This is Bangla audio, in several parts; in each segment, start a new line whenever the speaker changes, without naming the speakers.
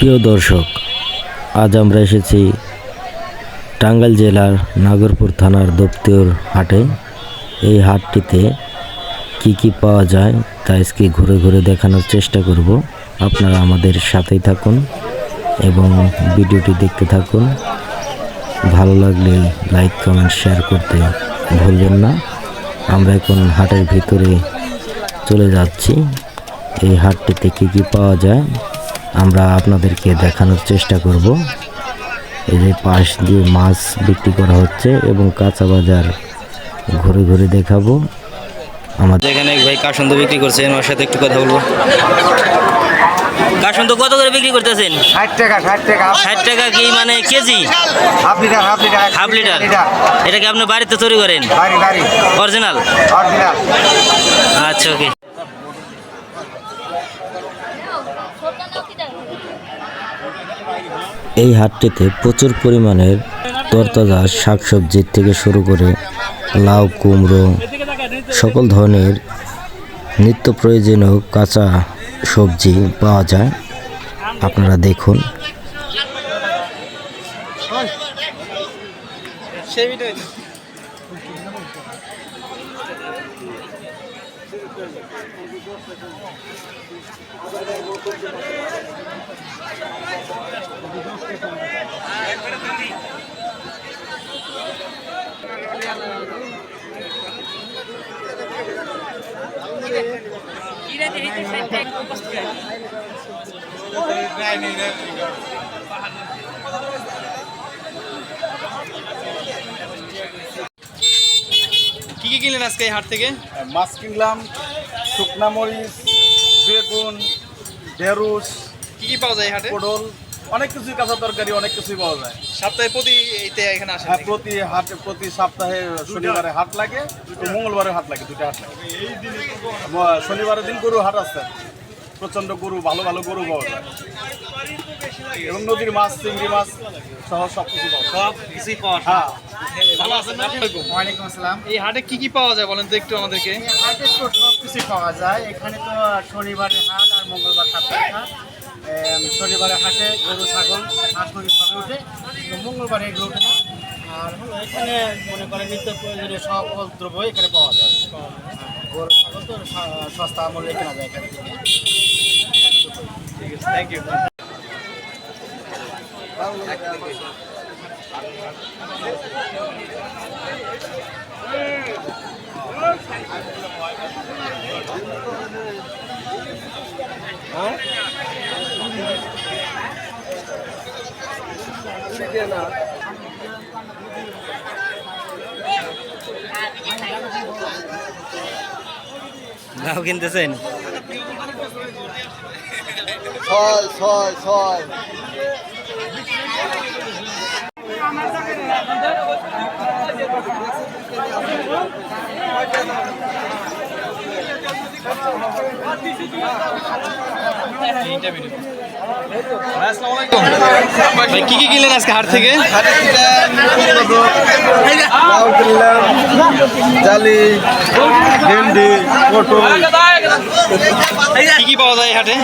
প্রিয় দর্শক, আজ আমরা এসেছি টাঙ্গাইল জেলার নাগরপুর থানার দপ্তর হাটে। এই হাটটিতে কি কি পাওয়া যায় তা আজকে ঘুরে ঘুরে দেখানোর চেষ্টা করব। আপনারা আমাদের সাথেই থাকুন এবং ভিডিওটি দেখতে থাকুন। ভালো লাগলে লাইক, কমেন্ট, শেয়ার করতে ভুলবেন না। আমরা এখন হাটের ভিতরে চলে যাচ্ছি। এই হাটটিতে কি কি পাওয়া যায় আমরা আপনাদেরকে দেখানোর চেষ্টা করব। এই যে পাশ দিয়ে মাছ বিক্রি করা হচ্ছে এবং কাঁচা বাজার ঘুরে ঘুরে দেখাবো। আমাদের
এখানে ভাই কাসন্দ বিক্রি করছেন ওর সাথে একটু কথা বলব। কাসন্দ কত করে বিক্রি করতেছেন?
ষাট টাকা ষাট টাকা।
ষাট টাকা কি মানে KG?
Half litre half litre
half litre. এটা কি আপনি বাড়িতে তৈরি করেন?
বাড়ি বাড়ি।
অরিজিনাল?
অরিজিনাল।
আচ্ছা ওকে।
এই হাটটিতে প্রচুর পরিমাণের তরতাজা শাকসবজির থেকে শুরু করে লাউ, কুমড়ো, সকল ধরনের নিত্য প্রয়োজনীয় কাঁচা সবজি পাওয়া যায়। আপনারা দেখুন। Mira, tenés que ser técnico, pues.
কি কি কিনলেন আজকে এই হাট থেকে?
মাছ কিনলাম শুকনা মরিচ বেগুন ঢেঁড়স
কি কি পাওয়া যায় এই হাটে?
পটল অনেক কিছুই কাঁচা তরকারি অনেক কিছুই পাওয়া যায়।
সপ্তাহে প্রতি এইতে এখানে আসে
হ্যাঁ প্রতি হাটে প্রতি সপ্তাহে শনিবারে হাট লাগে মঙ্গলবারে হাট লাগে দুটো হাট লাগে। শনিবারের দিন গরু হাট আছে। প্রচণ্ড গরু ভালো ভালো গরু পাওয়া যায়। এবং নদীর মাছ চিংড়ি মাছ সহ সব কিছু পাওয়া
সব কিছুই পাওয়া
হ্যাঁ।
ভালো আছেন আসসালামাইকুম।
ওয়ালাইকুম আসসালাম।
এই হাটে কি কি পাওয়া যায় বলেন তো একটু আমাদেরকে?
হাটে তো সব কিছু পাওয়া যায়। এখানে তো শনিবারে হাট আর মঙ্গলবার হাট শনিবারে হাটে গরু ছাগল হাঁস মুরগি ওঠে। মঙ্গলবারে এগুলো ওঠে না। আর এখানে মনে করেন নিত্য প্রয়োজনীয় সকল দ্রব্য এখানে পাওয়া যায়। হ্যাঁ, গরু ছাগল তো সস্তা মূল্যে কেনা যায় এখান থেকে
ঠিক আছে থ্যাংক ইউ
লাউ কিনতেছেন?
ছয় ছয় ছয়।
কি কি কিনলেন আজকে হাট থেকে?
জালি ভেন্ডি পটল।
কি কি পাওয়া যায় হাটে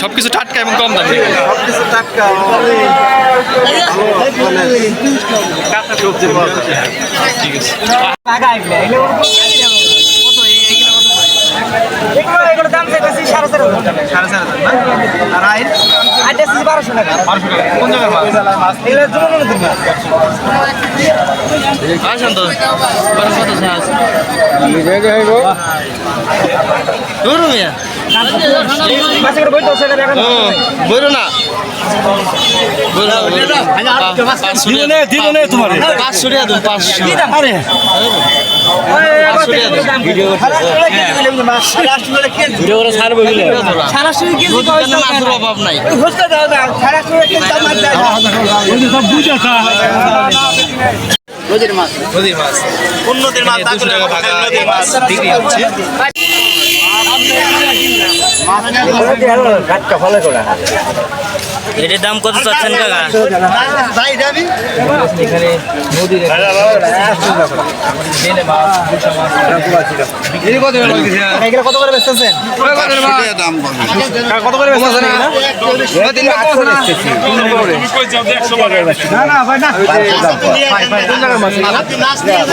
সবকিছু টাটকা এবং কম দামে?
সবকিছু টাটকা ভালো সবজি পাওয়া যায়।
ঠিক আছে।
এগুলো দাম চাইতেছি সাড়ে চার হাজার। টাকা
সাড়ে চার হাজার না? আর আইন
আইটা বারোশো টাকা।
বারোশো টাকা। কোন জায়গার মাছ?
এগুলো জুমন নদীর মাছ।
আসেন তো বড় কত সাহস দূর মিয়া।
মাছের বইতে সেটা দেখা
বইরো না। দিবনে দিবনে তোমার। পাঁচশো টাকা দেবো পাঁচশো
আরে।
করে অভাব নাই
নদীর মাছ। উন্নতির মাছ নদীর মাছ বিক্রি হচ্ছে
এটার দাম কত চাচ্ছেন কাকা?
কত করে বেচতেছেন? কত করে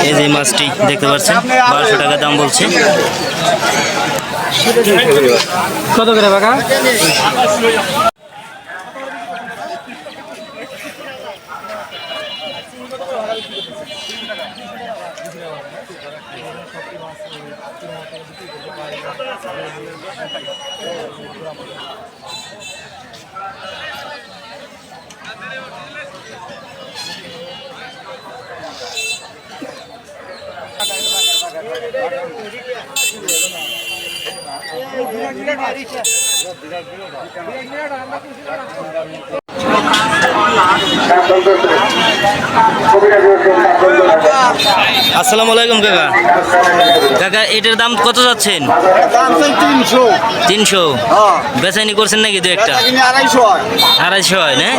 এই যে মাছটি দেখতে পাচ্ছেন বারোশো টাকা দাম বলছে।
কত করে Ya, dia.
আসসালামু আলাইকুম, কাকা। কাকা, এটার দাম কত যাচ্ছেন?
তিনশো।
তিনশো বেচাইনি করছেন নাকি দু একটা?
আড়াইশো
হয়, না?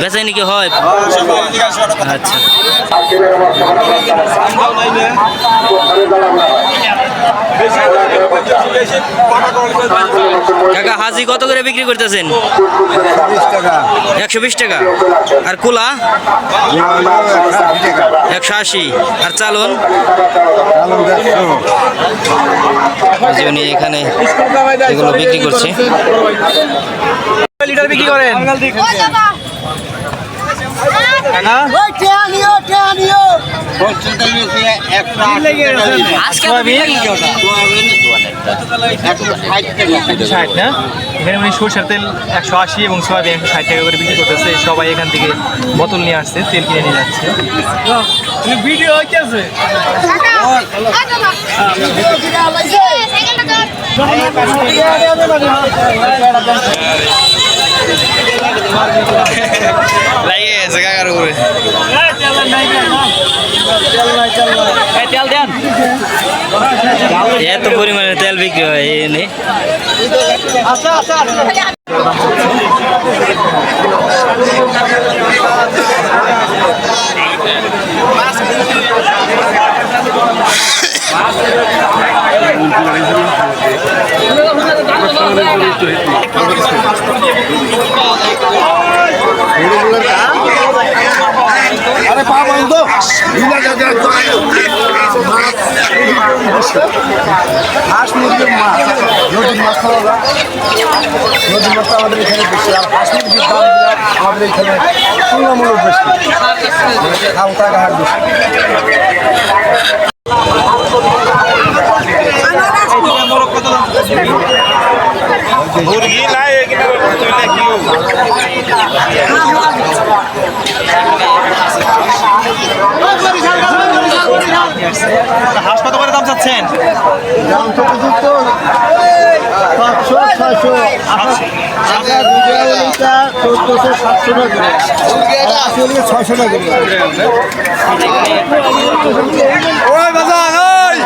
বেচাইনি কি হয়? আচ্ছা। কাকা, হাজি কত করে বিক্রি করতেছেন? একশো বিশ টাকা। আর কুলা? একশো আশি। আর চালন? উনি এখানে এগুলো বিক্রি করছে।
লিটার বিক্রি করেন। এখানে উনি সরষের তেল একশো আশি এবং সয়াবিন একশো ষাট টাকা করে বিক্রি করতেছে। সবাই এখান থেকে বোতল নিয়ে আসছে তেল কিনে নিয়ে যাচ্ছে। ভিডিও হইতেছে।
লাগিয়ে গেছে কাকার উপরে। তেল দেন। এত পরিমাণে তেল বিক্রি হয় এই এনে
হাঁস, মুরগির মাছ নদীর মাছ খাওয়া যায়। নদীর মাছটা আমাদের এখানে বেশি, আর হাঁস, মুরগির দাম আমাদের এখানে তুলনামূলক বেশি। খাও টাকা বেশি।
মুরগি নাই এখানে তুইলে
হাঁস কত করে দাম চাচ্ছেন?
দাম তো উপযুক্ত পাঁচশো ছয়শো। টাকা দুইটা চোদ্দশো সাতশো টাকা ছয়শো টাকা
ওই বাজার ওই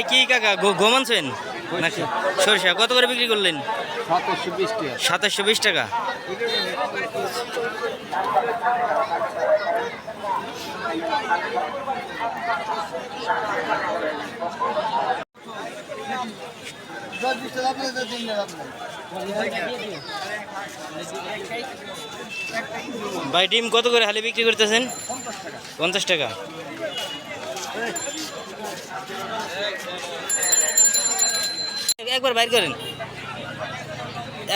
এটাই কি কাকা ঘুমানছেন নাকি? সরিষা, কত করে বিক্রি করলেন?
সাতাশশো বিশ টাকা।
ভাই, ডিম কত করে হালি বিক্রি করতেছেন? পঞ্চাশ টাকা। একবার বাইর করেন।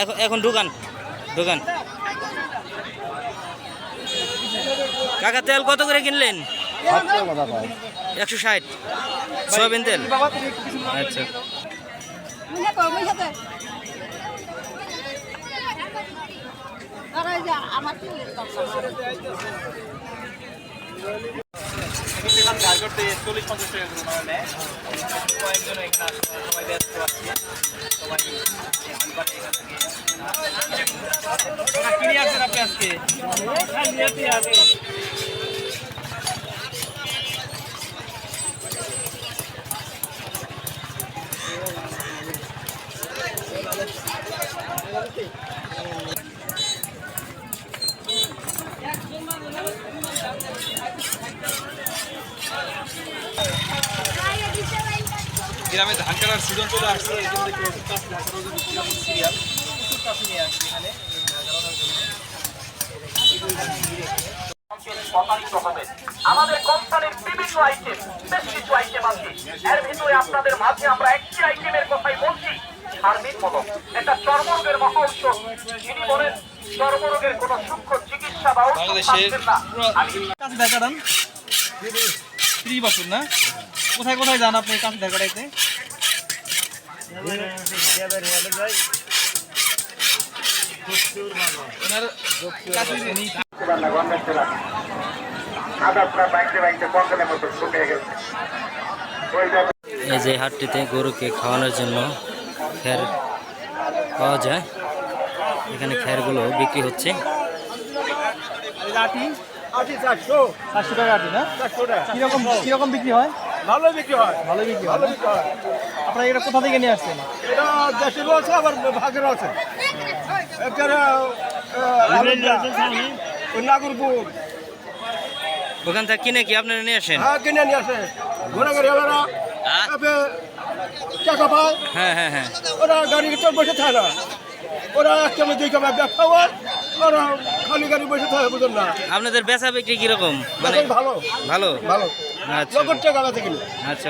এখন এখন ঢুকান ঢুকান। কাকা, তেল কত করে কিনলেন? একশো ষাট। সয়াবিন তেল? আচ্ছা।
আমার
করতে চল্লিশ পঞ্চাশ টাকা করে ওনারা নেয়। কয়েকজন এখানে আসলে সবাই ব্যস্ত আছে। সবাই কিনে আসছেন আপনি আজকে? হ্যাঁ, কাটার সিজন চলে আসছে এই জন্য সিরিয়াল প্রচুর নিয়ে এখানে
আমাদের কোম্পানির বিভিন্ন আইটেম বেশ কিছু আইটেম আছে। এর ভিতরে আপনাদের মাঝে আমরা একটি আইটেমের কথাই বলছি সার্বিক মলম এটা চর্মরোগের মহা ঔষধ। যিনি বলেন চর্মরোগের কোনো সূক্ষ্ম চিকিৎসা বা ঔষধ না।
ত্রিশ বছর কোথায় কোথায় যান আপনি কাছে ধান কাটাইতে ওনার কাছে নিয়ে
এই যে হাটটিতে গরুকে খাওয়ানোর জন্য খ্যার পাওয়া যায়। এখানে খ্যারগুলো বিক্রি হচ্ছে।
চারশো।
টাকা কীরকম কীরকম বিক্রি হয়?
ভালো বিক্রি হয়।
ভালো বিক্রি
ভালো বিক্রি হয়।
আপনারা এটা কোথা থেকে নিয়ে আসছেন?
এটা দেশেরও আছে আবার ভাগেরও আছে। নাগরপুর।
ওখান থেকে কিনে কি আপনারা নিয়ে আসেন?
হ্যাঁ কিনে নিয়ে আসে। ঘোরা ঘুরে এলারা
হ্যাঁ?
টাকা পায়।
হ্যাঁ হ্যাঁ হ্যাঁ।
ওরা গাড়ি বসে থাকে না। ওরা এক কামে দুই কামে ব্যবসা হয়। ওরা খালি গাড়ি বসে থাকে বুঝুন না।
আপনাদের বেচা বিক্রি কীরকম? মানে
ভালো।
ভালো?
ভালো।
আচ্ছা।
টাকা কিনে।
আচ্ছা।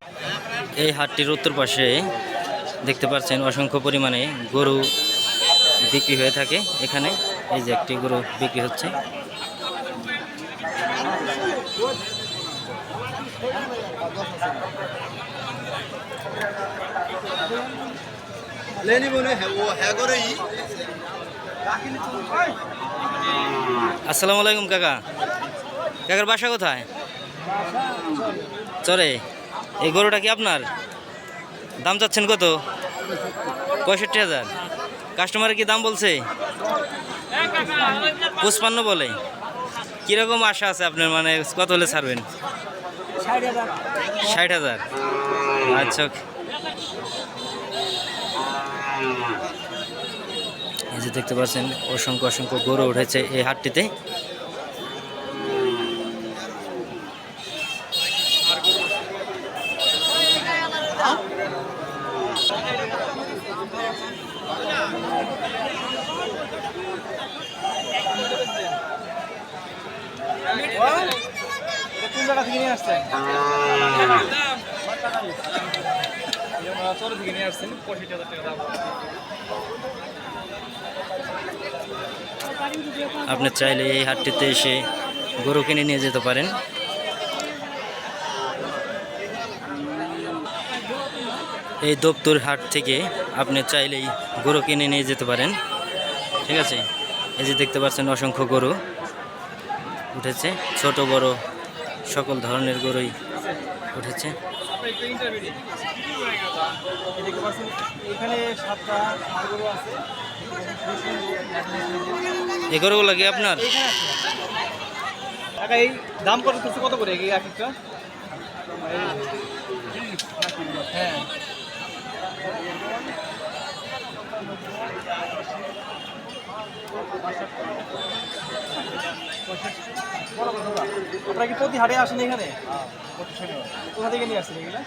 এই হাটটির উত্তর পাশে দেখতে পাচ্ছেন অসংখ্য পরিমাণে গরু বিক্রি হয়ে থাকে। এখানে এই যে একটি গরু বিক্রি হচ্ছে। আসসালামু আলাইকুম কাকা। কাকার বাসা কোথায়? চরে। এই গরুটা কি আপনার? দাম চাচ্ছেন কত? পঁয়ষট্টি হাজার। কাস্টমারে কি দাম বলছে? পঁচপান্ন বলে। কীরকম আশা আছে আপনার? মানে কত হলে ছাড়বেন? ষাট হাজার। আচ্ছা এই যে দেখতে পাচ্ছেন, অসংখ্য অসংখ্য গরু উঠেছে এই হাটটিতে।
কোন জায়গা থেকে নিয়ে আসছেন চরে থেকে নিয়ে আসছেন পঁয়ষট্টি হাজার টাকা দাম
আপনি চাইলে এই হাটটিতে এসে গরু কিনে নিয়ে যেতে পারেন। এই দপ্তর হাট থেকে আপনি চাইলেই গরু কিনে নিয়ে যেতে পারেন। ঠিক আছে? এই যে দেখতে পাচ্ছেন অসংখ্য গরু উঠেছে। ছোট বড় সকল ধরনের গরুই উঠেছে।
এই দেখতে পাচ্ছেন এখানে সাতটা ষাঁড় গরু আছে
গরুগুলো কি আপনার?
এই দাম কত কত করে? এক একটা? হ্যাঁ। আপনারা কি প্রতি হাটে আসেন এখানে? কোথা থেকে নিয়ে আসছেন এগুলা?